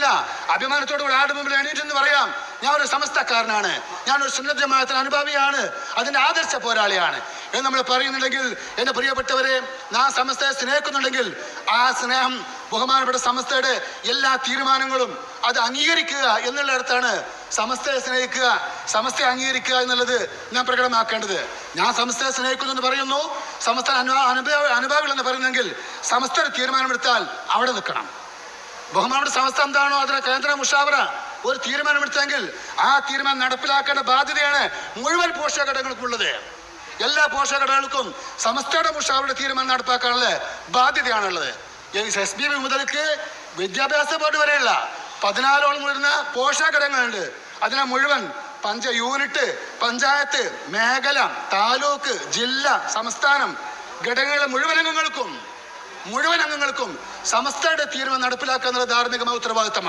ഇല്ല. അഭിമാനത്തോടു കൂടി ആടുമ്പോൾ മുമ്പിൽ എണീറ്റെന്ന് പറയാം ഞാൻ ഒരു സമസ്തക്കാരനാണ്. ഞാൻ ഒരു സുന്നത ജമാഅത്തിന് അനുഭാവിയാണ്. അതിന്റെ ആദർശ പോരാളിയാണ്. എന്ന് നമ്മൾ പറയുന്നുണ്ടെങ്കിൽ എന്റെ പ്രിയപ്പെട്ടവരെ നാം സമസ്തയെ സ്നേഹിക്കുന്നുണ്ടെങ്കിൽ ആ സ്നേഹം ബഹുമാനപ്പെട്ട സമസ്തയുടെ എല്ലാ തീരുമാനങ്ങളും അത് അംഗീകരിക്കുക എന്നുള്ള അടുത്താണ് സമസ്തയെ സ്നേഹിക്കുക സമസ്തയെ അംഗീകരിക്കുക എന്നുള്ളത് ഞാൻ പ്രകടമാക്കേണ്ടത്. ഞാൻ സമസ്തയെ സ്നേഹിക്കുന്നു എന്ന് പറയുന്നു സമസ്ത അനുഭാ അനുഭാവ അനുഭാവികൾ എന്ന് പറയുന്നെങ്കിൽ സമസ്തയുടെ തീരുമാനമെടുത്താൽ അവിടെ നിൽക്കണം. ബഹുമാനയുടെ സംസ്ഥ എന്താണോ അതിന് കേന്ദ്ര മുഷാവറ? ഒരു തീരുമാനമെടുത്തെങ്കിൽ ആ തീരുമാനം നടപ്പിലാക്കേണ്ട ബാധ്യതയാണ് മുഴുവൻ പോഷക ഘടകങ്ങൾക്കുള്ളത്. എല്ലാ പോഷക ഘടകങ്ങൾക്കും സമസ്തയുടെ മുഷാവറുടെ തീരുമാനം നടപ്പാക്കാനുള്ള ബാധ്യതയാണുള്ളത്. എസ് ബി ബി മുതൽക്ക് വിദ്യാഭ്യാസ ബോർഡ് വരെയുള്ള പതിനാലോളം വരുന്ന പോഷക ഘടകങ്ങളുണ്ട്. അതിനെ മുഴുവൻ പഞ്ച യൂണിറ്റ് പഞ്ചായത്ത് മേഖല താലൂക്ക് ജില്ല സംസ്ഥാനം ഘടകങ്ങളെ മുഴുവൻ അംഗങ്ങൾക്കും മുഴുവൻ അംഗങ്ങൾക്കും സമസ്തയുടെ തീരുമാനം നടപ്പിലാക്കാനുള്ള ധാർമ്മികമായ ഉത്തരവാദിത്തമാണ്.